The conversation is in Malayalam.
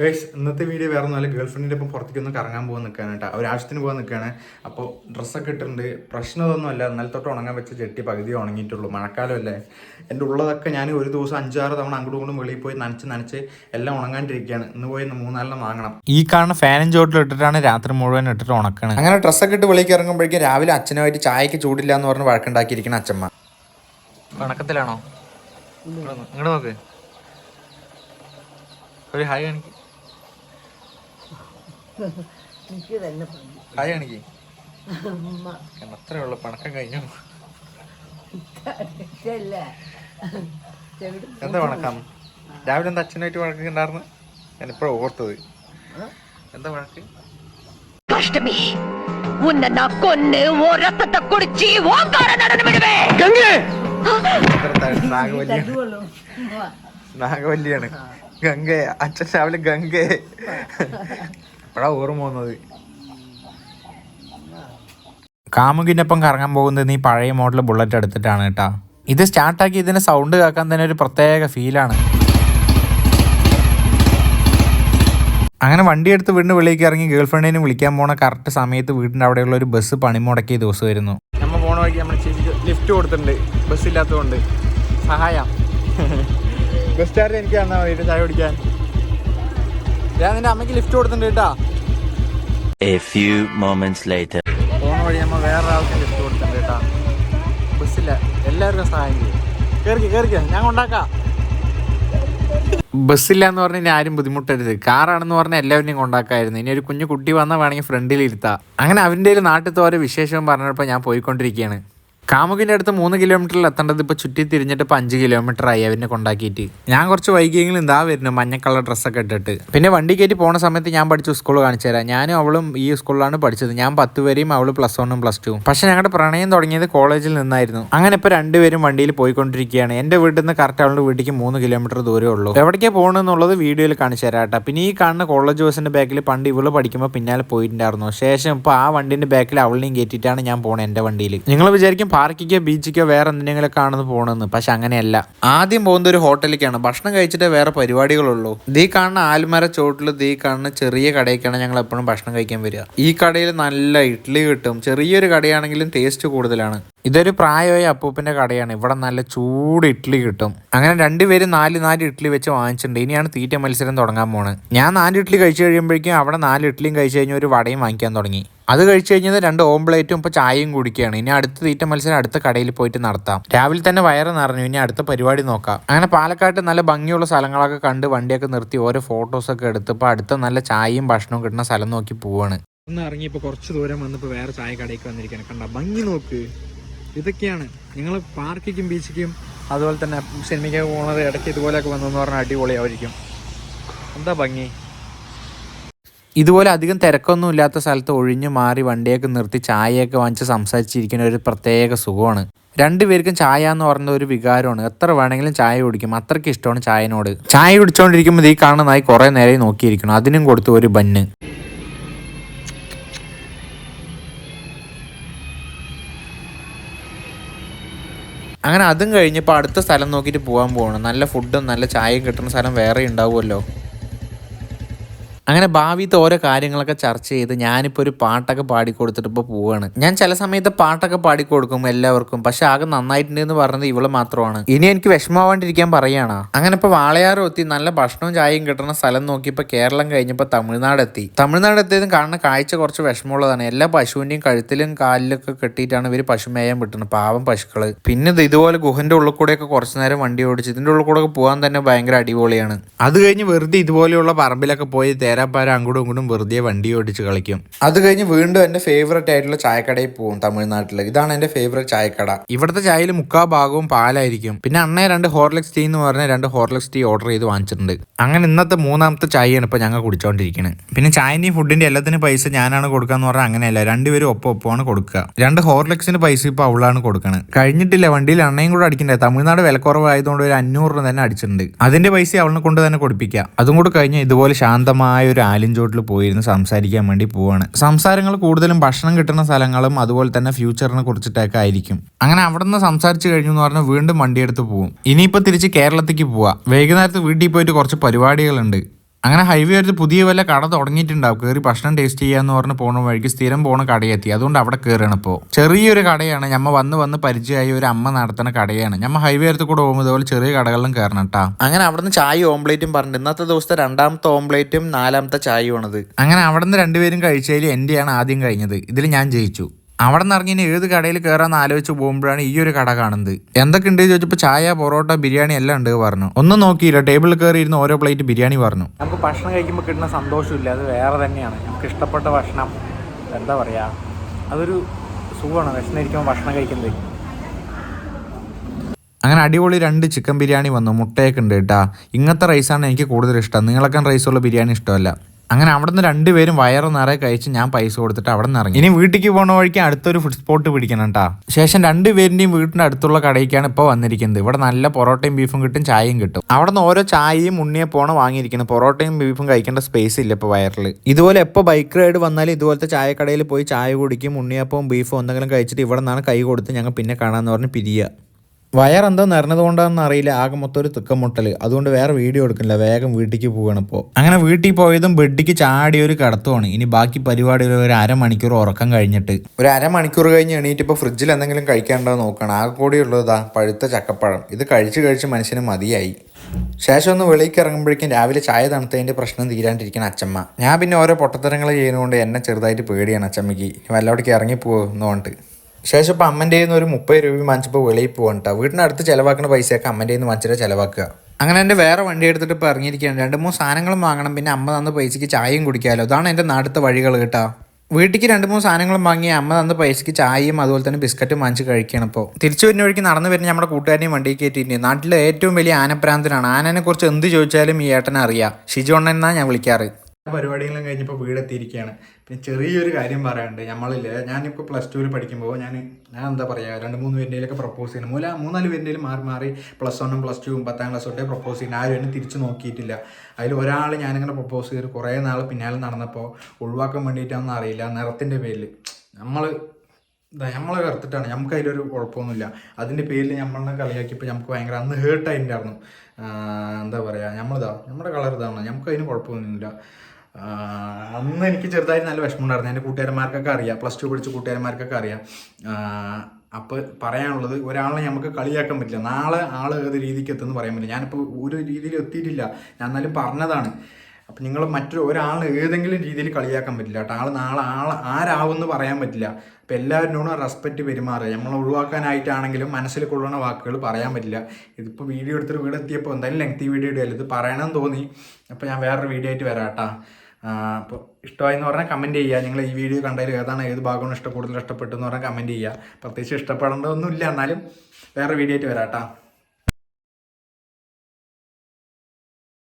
ഗൈസ് ഇന്നത്തെ വീഡിയോ വേറെ നല്ല ഗേൾ ഫ്രണ്ടിന്റെ ഒപ്പം പുറത്തേക്ക് ഒന്ന് കറങ്ങാൻ പോകാൻ നിൽക്കുകയാണ് കേട്ടോ. ഒരു ആവശ്യത്തിന് പോകാൻ നിൽക്കുകയാണ് അപ്പോൾ ഡ്രസ്സൊക്കെ ഇട്ടിട്ടുണ്ട്. പ്രശ്നമൊന്നുമല്ല ഇന്നലെ തൊട്ട് ഉണങ്ങാൻ വെച്ച ജെട്ടി പകുതി ഉണങ്ങിയിട്ടുള്ളൂ. മഴക്കാലമല്ലേ എന്റെ ഉള്ളതൊക്കെ ഞാൻ ഒരു ദിവസം അഞ്ചാറ് തവണ അങ്ങോട്ടും ഇങ്ങോട്ടും വെളിയിൽ പോയി നനച്ച് നനച്ച് എല്ലാം ഉണങ്ങാണ്ടിരിക്കുകയാണ്. ഇന്ന് പോയി ഇന്ന് മൂന്നാലെണ്ണം വാങ്ങണം. ഈ കാണുന്ന ഫാനും ചോട്ടിൽ ഇട്ടിട്ടാണ് രാത്രി മുഴുവൻ ഇട്ടിട്ട് ഉണക്കണം അങ്ങനെ ഡ്രസ്സൊക്കെ ഇട്ട് വെളിയിൽ ഇറങ്ങുമ്പോഴേക്കും രാവിലെ അച്ഛനുമായിട്ട് ചായക്ക് ചൂടില്ല എന്ന് പറഞ്ഞ് വഴക്കുണ്ടാക്കിയിരിക്കണം അച്ഛമ്മ. വണക്കത്തിലാണോ ഇങ്ങോട്ട് നോക്ക്. ഒരു ഹായ് കാണിക്ക്. എനിക്ക് തന്നെ പണി ഹായ് കാണിക്ക് അത്രേ ഉള്ളു പണക്കം കഴിഞ്ഞു ഇതല്ല ചെവിട് എന്താ വണക്കം രാവിലെ എന്താ അച്ഛനായിട്ട് വഴക്ക് ഉണ്ടായിരുന്നു ഞാനിപ്പോഴും ഓർത്തത് എന്താ വഴക്ക് கஷ்டமே உன்னை நான் கொன்னு ஓ ரத்தத்தை குடிச்சு ஓங்கார நடனம் விடுவேன் ഇത്ര ത- നാഗവല്ലിയാണ് തല്ലുകൊള്ളും നാഗവല്ലിയാണ് ഗംഗ അച്ഛൻ രാവിലെ ഗംഗ ഇപ്പഴാ ഓർമ്മ വന്നത് കാമുകിനൊപ്പം കറങ്ങാൻ പോകുന്നത് നീ പഴയ മോഡൽ ബുള്ളറ്റ് എടുത്തിട്ടാണ് കേട്ടാ. ഇത് സ്റ്റാർട്ടാക്കി ഇതിന്റെ സൗണ്ട് കേൾക്കാൻ തന്നെ ഒരു പ്രത്യേക ഫീലാണ് അങ്ങനെ വണ്ടി എടുത്ത് വീടിന് വെളിയിലേക്ക് ഇറങ്ങി ഗേൾ ഫ്രണ്ടിനെ വിളിക്കാൻ പോണ കറക്റ്റ് സമയത്ത് വീടിന്റെ അവിടെയുള്ള ഒരു ബസ് പണിമുടക്കിയ ദിവസമായിരുന്നു നമ്മൾ പോണ വഴിക്ക് നമ്മൾ ചേച്ചിക്ക് ലിഫ്റ്റ് കൊടുത്തിട്ടുണ്ട്. ബസ് ഇല്ലാത്തതുകൊണ്ട്. സഹായം. ബസ് സ്റ്റാൻഡിൽ എനിക്ക് തന്നാൽ മതി ചായ കുടിക്കാൻ. ഞാൻ നിന്റെ അമ്മയ്ക്ക് ലിഫ്റ്റ് കൊടുത്തിട്ടുണ്ട് കേട്ടാ. A few moments later. പോണ വഴി നമ്മൾ വേറെ ആൾക്ക് ലിഫ്റ്റ് കൊടുത്തിട്ടുണ്ട് കേട്ടാ. ബസ്സില്ല എല്ലാവർക്കും സഹായം ചെയ്യും. കയറിക്ക് കയറിക്ക ഞാൻ കൊണ്ടാക്കാം. ബസ്സില്ല എന്ന് പറഞ്ഞാൽ ഇനി ആരും ബുദ്ധിമുട്ടരുത്. കാറാണെന്ന് പറഞ്ഞാൽ എല്ലാവരെയും കൊണ്ടാക്കായിരുന്നു. ഇനി ഒരു കുഞ്ഞു കുട്ടി വന്നാൽ വേണമെങ്കിൽ ഫ്രണ്ടിൽ ഇരുത്താം അങ്ങനെ അവന്റെ ഒരു നാട്ടിലത്തെ ഓരോ വിശേഷവും പറഞ്ഞപ്പോൾ ഞാൻ പോയിക്കൊണ്ടിരിക്കുകയാണ്. കാമുകിന്റെ അടുത്ത് മൂന്ന് കിലോമീറ്ററിൽ എത്തേണ്ടത് ഇപ്പോൾ ചുറ്റി തിരിഞ്ഞിട്ട് ഇപ്പോൾ അഞ്ച് കിലോമീറ്റർ ആയി അവനെ കൊണ്ടാക്കിയിട്ട്. ഞാൻ കുറച്ച് വൈകിയെങ്കിലും ഇതാ വരുന്നു മഞ്ഞ ഡ്രസ്സൊക്കെ ഇട്ടിട്ട്. പിന്നെ വണ്ടി കയറ്റി പോണ സമയത്ത് ഞാൻ പഠിച്ച സ്കൂൾ കാണിച്ചു തരാം. ഞാനും അവളും ഈ സ്കൂളിലാണ് പഠിച്ചത്. ഞാൻ പത്ത് വരെയും അവൾ പ്ലസ് വണ്ണും പ്ലസ് ടു പക്ഷെ ഞങ്ങളുടെ പ്രണയം തുടങ്ങിയത് കോളേജിൽ നിന്നായിരുന്നു. അങ്ങനെ ഇപ്പോൾ രണ്ടുപേരും വണ്ടിയിൽ പോയിക്കൊണ്ടിരിക്കുകയാണ്. എന്റെ വീട്ടിൽ നിന്ന് കറക്റ്റ് അവളുടെ വീട്ടിലേക്ക് മൂന്ന് കിലോമീറ്റർ ദൂരമേ ഉള്ളൂ. എവിടേക്കാണ് പോകണമെന്നുള്ളത് വീഡിയോയിൽ കാണിച്ചു തരാം കേട്ടോ. പിന്നെ ഈ കാണുന്ന കോളേജ് ബസ്സിന്റെ ബാക്കിൽ പണ്ട് ഇവൾ പഠിക്കുമ്പോൾ പിന്നാലെ പോയിട്ടുണ്ടായിരുന്നു. ശേഷം ഇപ്പോൾ ആ വണ്ടിന്റെ ബാക്കിൽ അവളിനെയും കയറ്റിയിട്ടാണ് ഞാൻ പോണത് എന്റെ വണ്ടിയിൽ നിങ്ങൾ വിചാരിക്കും പാർക്കിക്കോ ബീച്ചിക്കോ വേറെ എന്തെങ്കിലുമൊക്കെ കാണുന്നു പോകണമെന്ന് പക്ഷെ അങ്ങനെയല്ല. ആദ്യം പോകുന്ന ഒരു ഹോട്ടലിലേക്കാണ്. ഭക്ഷണം കഴിച്ചിട്ട് വേറെ പരിപാടികളുള്ളൂ. ദീ കാണുന്ന ആൽമര ചോട്ടിൽ ദീ കാണുന്ന ചെറിയ കടയ്ക്കാണ് ഞങ്ങൾ എപ്പോഴും ഭക്ഷണം കഴിക്കാൻ വരിക. ഈ കടയിൽ നല്ല ഇഡ്ഡലി കിട്ടും. ചെറിയൊരു കടയാണെങ്കിലും ടേസ്റ്റ് കൂടുതലാണ്. ഇതൊരു പ്രായമായ അപ്പൂപ്പന്റെ കടയാണ്. ഇവിടെ നല്ല ചൂട് ഇഡ്ഡലി കിട്ടും. അങ്ങനെ രണ്ടുപേരും നാല് നാല് ഇഡ്ഡലി വെച്ച് വാങ്ങിച്ചിട്ടുണ്ട്. ഇനിയാണ് തീറ്റ മത്സരം തുടങ്ങാൻ പോണ് ഞാൻ നാല് ഇഡ്ഡലി കഴിച്ചു കഴിയുമ്പോഴേക്കും അവിടെ നാല് ഇഡ്ഡലിയും കഴിച്ചു കഴിഞ്ഞാൽ ഒരു വടയും വാങ്ങിക്കാൻ തുടങ്ങി. അത് കഴിച്ചു കഴിഞ്ഞത് രണ്ട് ഓംപ്ലേറ്റും ഇപ്പോൾ ചായയും കുടിക്കുകയാണ്. ഇനി അടുത്ത തീറ്റ മത്സരം അടുത്ത കടയിൽ പോയിട്ട് നടത്താം. രാവിലെ തന്നെ വയറ് നിറഞ്ഞു. ഇനി അടുത്ത പരിപാടി നോക്കാം. അങ്ങനെ പാലക്കാട്ട് നല്ല ഭംഗിയുള്ള സ്ഥലങ്ങളൊക്കെ കണ്ട് വണ്ടിയൊക്കെ നിർത്തി ഓരോ ഫോട്ടോസൊക്കെ എടുത്ത് ഇപ്പോൾ അടുത്ത നല്ല ചായയും ഭക്ഷണവും കിട്ടുന്ന സ്ഥലം നോക്കി പോവാണ്. ഒന്ന് ഇറങ്ങി ഇപ്പോൾ കുറച്ച് ദൂരം വന്നപ്പോൾ വേറെ ചായ കടയ്ക്ക് വന്നിരിക്കുകയാണ്. കണ്ട ഭംഗി നോക്ക്. ഇതൊക്കെയാണ്. നിങ്ങൾ പാർക്കിക്കും ബീച്ചിക്കും അതുപോലെ തന്നെ സിനിമയ്ക്ക് പോകുന്നത് ഇടയ്ക്ക് ഇതുപോലെയൊക്കെ വന്നെന്ന് പറഞ്ഞാൽ അടിപൊളിയായിരിക്കും. എന്താ ഭംഗി? ഇതുപോലെ അധികം തിരക്കൊന്നും ഇല്ലാത്ത സ്ഥലത്ത് ഒഴിഞ്ഞു മാറി വണ്ടിയൊക്കെ നിർത്തി ചായയൊക്കെ വാങ്ങിച്ച് സംസാരിച്ചിരിക്കുന്ന ഒരു പ്രത്യേക സുഖമാണ്. രണ്ടുപേർക്കും ചായ എന്ന് പറയുന്ന ഒരു വികാരമാണ്. എത്ര വേണമെങ്കിലും ചായ കുടിക്കും. അത്രയ്ക്ക് ഇഷ്ടമാണ് ചായനോട്. ചായ കുടിച്ചുകൊണ്ടിരിക്കുമ്പോൾ ഈ കാണുന്നതായി കുറേ നേരം നോക്കിയിരിക്കണം അതിനും കൊടുത്തു ഒരു ബന്ന്. അങ്ങനെ അതും കഴിഞ്ഞപ്പോൾ അടുത്ത സ്ഥലം നോക്കിയിട്ട് പോകാൻ പോകണം നല്ല ഫുഡും നല്ല ചായയും കിട്ടുന്ന സ്ഥലം വേറെ ഉണ്ടാവുമല്ലോ. അങ്ങനെ ഭാവിത്തെ ഓരോ കാര്യങ്ങളൊക്കെ ചർച്ച ചെയ്ത് ഞാനിപ്പോൾ ഒരു പാട്ടൊക്കെ പാടിക്കൊടുത്തിട്ട് ഇപ്പോൾ പോവാണ്. ഞാൻ ചില സമയത്ത് പാട്ടൊക്കെ പാടിക്കൊടുക്കും എല്ലാവർക്കും. പക്ഷെ ആകെ നന്നായിട്ടുണ്ട് എന്ന് പറഞ്ഞത് ഇവൾ മാത്രമാണ്. ഇനി എനിക്ക് വിഷമാവാണ്ടിരിക്കാൻ പറയാണ്. അങ്ങനെ ഇപ്പോൾ വാളയാറും എത്തി നല്ല ഭക്ഷണവും ചായയും കിട്ടുന്ന സ്ഥലം നോക്കിയപ്പോൾ കേരളം കഴിഞ്ഞപ്പോൾ തമിഴ്നാട് എത്തി തമിഴ്നാട് എത്തിയതും കാണുന്ന കാഴ്ച കുറച്ച് വിഷമമുള്ളതാണ്. എല്ലാ പശുവിന്റെയും കഴുത്തിലും കാലിലൊക്കെ കെട്ടിയിട്ടാണ് ഇവർ പശുമേയാൻ വിട്ടുന്നത് പാവം പശുക്കൾ പിന്നെ ഇത് ഇതുപോലെ ഗുഹന്റെ ഉള്ളിൽ കൂടെയൊക്കെ കുറച്ച് നേരം വണ്ടി ഓടിച്ച് ഇതിന്റെ ഉള്ളിൽ കൂടെ പോകാൻ തന്നെ ഭയങ്കര അടിപൊളിയാണ്. അത് കഴിഞ്ഞ് വെറുതെ ഇതുപോലെയുള്ള പറമ്പിലൊക്കെ പോയി തേരാപ്പാര അങ്ങോട്ടും ഇങ്ങോട്ടും വെറുതെ വണ്ടി ഓടിച്ച് കളിക്കും. അത് കഴിഞ്ഞ് വീണ്ടും എന്റെ ഫേവറേറ്റ് ആയിട്ടുള്ള ചായക്കടയിൽ പോകും തമിഴ്നാട്ടിൽ ഇതാണ് എന്റെ ഫേവറേറ്റ് ചായക്കട. ഇവിടുത്തെ ചായയിൽ മുക്കാ ഭാഗവും പാലായിരിക്കും. പിന്നെ അണ്ണയെ രണ്ട് ഹോർലിക്സ് ടീ എന്ന് പറഞ്ഞ രണ്ട് ഹോർലിക്സ് ടീ ഓർഡർ ചെയ്ത് വാങ്ങിച്ചിട്ടുണ്ട്. അങ്ങനെ ഇന്നത്തെ മൂന്നാമത്തെ ചായയാണ് ഇപ്പൊ ഞങ്ങൾ കുടിച്ചോണ്ടിരിക്കുന്നത് പിന്നെ ചായന്റെയും ഫുഡിന്റെ എല്ലാത്തിനും പൈസ ഞാനാണ് കൊടുക്കാന്ന് പറഞ്ഞാൽ അങ്ങനെയല്ല. രണ്ടുപേരും ഒപ്പം ഒപ്പമാണ് കൊടുക്കുക. രണ്ട് ഹോർലിക്സിന് പൈസ ഇപ്പൊ അവളാണ് കൊടുക്കുന്നത് കഴിഞ്ഞിട്ടില്ല വണ്ടിയിൽ അണ്ണയും കൂടെ അടിക്കണ്ടേ? തമിഴ്നാട് വിലക്കുറവായതുകൊണ്ട് ഒരു അഞ്ഞൂറ് രൂപ തന്നെ അടിച്ചിട്ടുണ്ട്. അതിന്റെ പൈസ അവളിനെ കൊണ്ട് തന്നെ കൊടുപ്പിക്കുക. അതും കൂടെ കഴിഞ്ഞ് ഇതുപോലെ ശാന്തമായ ഒരു ആലിൻചോട്ടിൽ പോയിരുന്ന് സംസാരിക്കാൻ വേണ്ടി പോവാണ്. സംസാരങ്ങൾ കൂടുതലും ഭക്ഷണം കിട്ടുന്ന സ്ഥലങ്ങളും അതുപോലെ തന്നെ ഫ്യൂച്ചറിനെ കുറിച്ചിട്ടൊക്കെ ആയിരിക്കും. അങ്ങനെ അവിടെ നിന്ന് സംസാരിച്ച് കഴിഞ്ഞു എന്ന് പറഞ്ഞാൽ വീണ്ടും വണ്ടിയെടുത്ത് പോകും ഇനിയിപ്പോൾ തിരിച്ച് കേരളത്തേക്ക് പോവാം. വൈകുന്നേരത്ത് വീട്ടിൽ പോയിട്ട് കുറച്ച് പരിപാടികളുണ്ട്. അങ്ങനെ ഹൈവേ ഒരു പുതിയ വല്ല കട തുടങ്ങിയിട്ടുണ്ടാവും. കയറി ഭക്ഷണം ടേസ്റ്റ് ചെയ്യാന്ന് പറഞ്ഞ് പോണ വഴിക്ക് സ്ഥിരം പോണ കടയെത്തി. അതുകൊണ്ട് അവിടെ കയറുകയാണ് ഇപ്പോൾ ചെറിയൊരു കടയാണ്. ഞമ്മ വന്ന് വന്ന് പരിചയമായ ഒരു അമ്മ നടത്തുന്ന കടയാണ്. ഞമ്മ ഹൈവേ അടുത്ത് കൂടെ പോകുമ്പോൾ ഇതുപോലെ ചെറിയ കടകളിലും കയറണം കേട്ടാ അങ്ങനെ അവിടുന്ന് ചായ ഓംപ്ലേറ്റും പറഞ്ഞിട്ട് ഇന്നത്തെ ദിവസത്തെ രണ്ടാമത്തെ ഓംപ്ലേറ്റും നാലാമത്തെ ചായയുമാണത്. അങ്ങനെ അവിടുന്ന് രണ്ടുപേരും കഴിച്ചതിൽ എന്റെയാണ് ആദ്യം കഴിഞ്ഞത്. ഇതിൽ ഞാൻ ജയിച്ചു. അവിടെ നിന്ന് ഇറങ്ങി ഏത് കടയിൽ കയറാന്ന് ആലോചിച്ച് പോകുമ്പോഴാണ് ഈ ഒരു കട കാണുന്നത്. എന്തൊക്കെ ഉണ്ട് ചോദിച്ചപ്പോൾ ചായ പൊറോട്ട ബിരിയാണി എല്ലാം ഉണ്ട് പറഞ്ഞു. ഒന്നും നോക്കിയില്ല. ടേബിളിൽ കയറി ഇരുന്ന് ഓരോ പ്ലേറ്റ് ബിരിയാണി പറഞ്ഞു. നമുക്ക് ഭക്ഷണം കഴിക്കുമ്പോൾ കിട്ടുന്ന സന്തോഷമില്ല. അത് വേറെ തന്നെയാണ്. നമുക്ക് ഇഷ്ടപ്പെട്ട ഭക്ഷണം എന്താ പറയുക അതൊരു സുഖമാണ്. വിശന്നിരിക്കുമ്പോൾ ഭക്ഷണം കഴിക്കുന്നത്. അങ്ങനെ അടിപൊളി രണ്ട് ചിക്കൻ ബിരിയാണി വന്നു. മുട്ടയൊക്കെ ഉണ്ട് കേട്ടാ. ഇങ്ങനത്തെ റൈസാണ് എനിക്ക് കൂടുതൽ ഇഷ്ടം. നിങ്ങളൊക്കെ റൈസുള്ള ബിരിയാണി ഇഷ്ടമല്ല? അങ്ങനെ അവിടെ നിന്ന് രണ്ടുപേരും വയറ് നിറയെ കഴിച്ച് ഞാൻ പൈസ കൊടുത്തിട്ട് അവിടെ നിന്ന് ഇറങ്ങി. ഇനി വീട്ടിലേക്ക് പോണ വഴിക്ക് അടുത്തൊരു ഫുഡ് സ്പോട്ട് പിടിക്കണം കേട്ടാ ശേഷം രണ്ടുപേരിന്റെയും വീടിന്റെ അടുത്തുള്ള കടയ്ക്കാണ് ഇപ്പോൾ വന്നിരിക്കുന്നത്. ഇവിടെ നല്ല പൊറോട്ടയും ബീഫും കിട്ടും ചായയും കിട്ടും. അവിടെ നിന്ന് ഓരോ ചായയും ഉണ്ണിയപ്പോണ് വാങ്ങിയിരിക്കുന്നത് പൊറോട്ടയും ബീഫും കഴിക്കേണ്ട സ്പേസ് ഇല്ല ഇപ്പോൾ വയറിൽ ഇതുപോലെ എപ്പോൾ ബൈക്ക് റൈഡ് വന്നാലും ഇതുപോലത്തെ ചായക്കടയിൽ പോയി ചായ കുടിക്കും ഉണ്ണിയപ്പവും ബീഫും എന്തെങ്കിലും കഴിച്ചിട്ട് ഇവിടെ നിന്നാണ് കൈ കൊടുത്ത് ഞങ്ങൾ പിന്നെ കാണാമെന്ന് പറഞ്ഞ് പിരിയുക വയറെന്തോ നിറഞ്ഞത് കൊണ്ടാണെന്ന് അറിയില്ല. ആകെ മൊത്തം ഒരു തിക്കം മുട്ടൽ അതുകൊണ്ട് വേറെ വീഡിയോ എടുക്കുന്നില്ല വേഗം വീട്ടിലേക്ക് പോവുകയാണ് ഇപ്പോൾ അങ്ങനെ വീട്ടിൽ പോയതും ബെഡിക്ക് ചാടി ഒരു കടത്തുമാണ്. ഇനി ബാക്കി പരിപാടി ഒരു അരമണിക്കൂർ ഉറക്കം കഴിഞ്ഞിട്ട്. ഒരു അരമണിക്കൂർ കഴിഞ്ഞ് എണീറ്റ് ഇപ്പോൾ ഫ്രിഡ്ജിൽ എന്തെങ്കിലും കഴിക്കാണ്ടോ നോക്കണം. ആകെ കൂടി ഉള്ളതാ പഴുത്ത ചക്കപ്പഴം. ഇത് കഴിച്ച് കഴിച്ച് മനുഷ്യന് മതിയായി. ശേഷം ഒന്ന് വെളിക്ക് ഇറങ്ങുമ്പോഴേക്കും രാവിലെ ചായ തണുത്തതിന്റെ പ്രശ്നം തീരാണ്ടിരിക്കണം അച്ചമ്മ. ഞാൻ പിന്നെ ഓരോ പൊട്ടത്തരങ്ങൾ ചെയ്യുന്നതുകൊണ്ട് എന്നെ ചെറുതായിട്ട് പേടിയാണ് അച്ചമ്മയ്ക്ക്. വല്ലവിടേക്ക് ഇറങ്ങിപ്പോകുന്നതുകൊണ്ട് ശേഷം ഇപ്പം അമ്മന്റെ നിന്ന് ഒരു മുപ്പത് രൂപ വാങ്ങിച്ചപ്പോൾ വെളിയിൽ പോകാൻ കേട്ടോ വീടിനടുത്ത് ചിലവാക്കുന്ന പൈസയൊക്കെ അമ്മന്റെ നിന്ന് വാങ്ങിച്ചിട്ട് ചിലവാക്കുക. അങ്ങനെ എന്റെ വേറെ വണ്ടി എടുത്തിട്ട് ഇപ്പോൾ ഇറങ്ങിയിരിക്കുകയാണ്. രണ്ട് മൂന്ന് സാധനങ്ങളും വാങ്ങണം. പിന്നെ അമ്മ തന്ന പൈസയ്ക്ക് ചായയും കുടിക്കാമല്ലോ അതാണ് എന്റെ നാട്ടിലത്തെ വഴികൾ കേട്ടോ. വീട്ടിലേക്ക് രണ്ട് മൂന്ന് സാധനങ്ങളും വാങ്ങി അമ്മ തന്ന പൈസയ്ക്ക് ചായയും അതുപോലെ തന്നെ ബിസ്ക്കറ്റും വാങ്ങിച്ച് കഴിക്കണം ഇപ്പോൾ തിരിച്ചു വരുന്ന വഴിക്ക് നടന്നു വരുന്ന നമ്മുടെ കൂട്ടുകാരനെയും വണ്ടി കയറ്റിയിട്ടുണ്ട്. നാട്ടിലെ ഏറ്റവും വലിയ ആനപ്രാന്തനാണ്. ആനനെ കുറിച്ച് എന്ത് ചോദിച്ചാലും ഈ ഏട്ടനെ അറിയാം. ഷിജോണ്ണൻ എന്നാണ് ഞാൻ വിളിക്കാറ്. പരിപാടികളും കഴിഞ്ഞപ്പോൾ വീടെത്തിയിരിക്കുകയാണ് പിന്നെ ചെറിയൊരു കാര്യം പറയാനുണ്ട്. നമ്മളില്ലേ ഞാനിപ്പോൾ പ്ലസ് ടുവിൽ പഠിക്കുമ്പോൾ ഞാൻ ഞാൻ എന്താ പറയുക രണ്ട് മൂന്ന് പേരുടെയിലൊക്കെ പ്രപ്പോസ് ചെയ്യുന്നു. മൂല മൂന്നാൽ പേരുടെയിൽ മാറി മാറി പ്ലസ് വണ്ണും പ്ലസ് ടുവും പത്താം ക്ലാസ് തൊട്ടേ പ്രപ്പോസ് ചെയ്യുന്നു. ആരും എന്നെ തിരിച്ച് നോക്കിയിട്ടില്ല. അതിൽ ഒരാൾ ഞാനിങ്ങനെ പ്രപ്പോസ് ചെയ്ത് കുറേ നാൾ പിന്നാലെ നടന്നപ്പോൾ ഒഴിവാക്കാൻ വേണ്ടിയിട്ടാണെന്ന് അറിയില്ല. നിറത്തിന്റെ പേരിൽ നമ്മൾ നമ്മളെ വെറുത്തിട്ടാണ്. നമുക്ക് അതിലൊരു കുഴപ്പമൊന്നുമില്ല. അതിന്റെ പേരിൽ നമ്മളെ കളിയാക്കിയപ്പോൾ നമുക്ക് ഭയങ്കര അന്ന് ഹേർട്ടായിട്ടുണ്ടായിരുന്നു എന്താ പറയുക നമ്മളിതാ നമ്മുടെ കളർ ഇതാണ് നമുക്ക് അതിന് കുഴപ്പമൊന്നുമില്ല. അന്ന് എനിക്ക് ചെറുതായി നല്ല വിഷമമുണ്ടായിരുന്നു. എന്റെ കൂട്ടുകാരന്മാർക്കൊക്കെ അറിയാം. പ്ലസ് ടു പഠിച്ച കൂട്ടുകാരന്മാർക്കൊക്കെ അറിയാം. അപ്പോൾ പറയാനുള്ളത് ഒരാളെ നമുക്ക് കളിയാക്കാൻ പറ്റില്ല. നാളെ ആൾ ഏത് രീതിക്ക് എത്തുമെന്ന് പറയാൻ പറ്റില്ല. ഞാനിപ്പോൾ ഒരു രീതിയിൽ എത്തിയിട്ടില്ല ഞാൻ എന്നാലും പറഞ്ഞതാണ്. അപ്പം നിങ്ങൾ മറ്റൊരു ഒരാൾ ഏതെങ്കിലും രീതിയിൽ കളിയാക്കാൻ പറ്റില്ല കേട്ടോ. ആൾ നാളെ ആൾ ആരാവുമെന്ന് പറയാൻ പറ്റില്ല. അപ്പം എല്ലാവരിനോടും റെസ്പെക്റ്റ് പെരുമാറുക. നമ്മൾ ഒഴിവാക്കാനായിട്ടാണെങ്കിലും മനസ്സിൽ കൊള്ളുന്ന വാക്കുകൾ പറയാൻ പറ്റില്ല. ഇതിപ്പോൾ വീഡിയോ എടുത്തിട്ട് വീട് എത്തിയപ്പോൾ എന്തായാലും ലെങ്തി വീഡിയോ ഇടുക. ഇത് പറയണമെന്ന് തോന്നി. അപ്പോൾ ഞാൻ വേറൊരു വീഡിയോ ആയിട്ട് വരാം കേട്ടോ. അപ്പോൾ ഇഷ്ടമായി എന്ന് പറഞ്ഞാൽ കമന്റ് ചെയ്യുക. നിങ്ങൾ ഈ വീഡിയോ കണ്ടതിൽ ഏതാണ് ഏത് ഭാഗമാണ് ഇഷ്ടം കൂടുതൽ ഇഷ്ടപ്പെട്ടെന്ന് പറഞ്ഞാൽ കമന്റ് ചെയ്യുക. പ്രത്യേകിച്ച് ഇഷ്ടപ്പെടേണ്ടതൊന്നുമില്ല. എന്നാലും വേറെ വീഡിയോ ആയിട്ട് വരാം കേട്ടോ.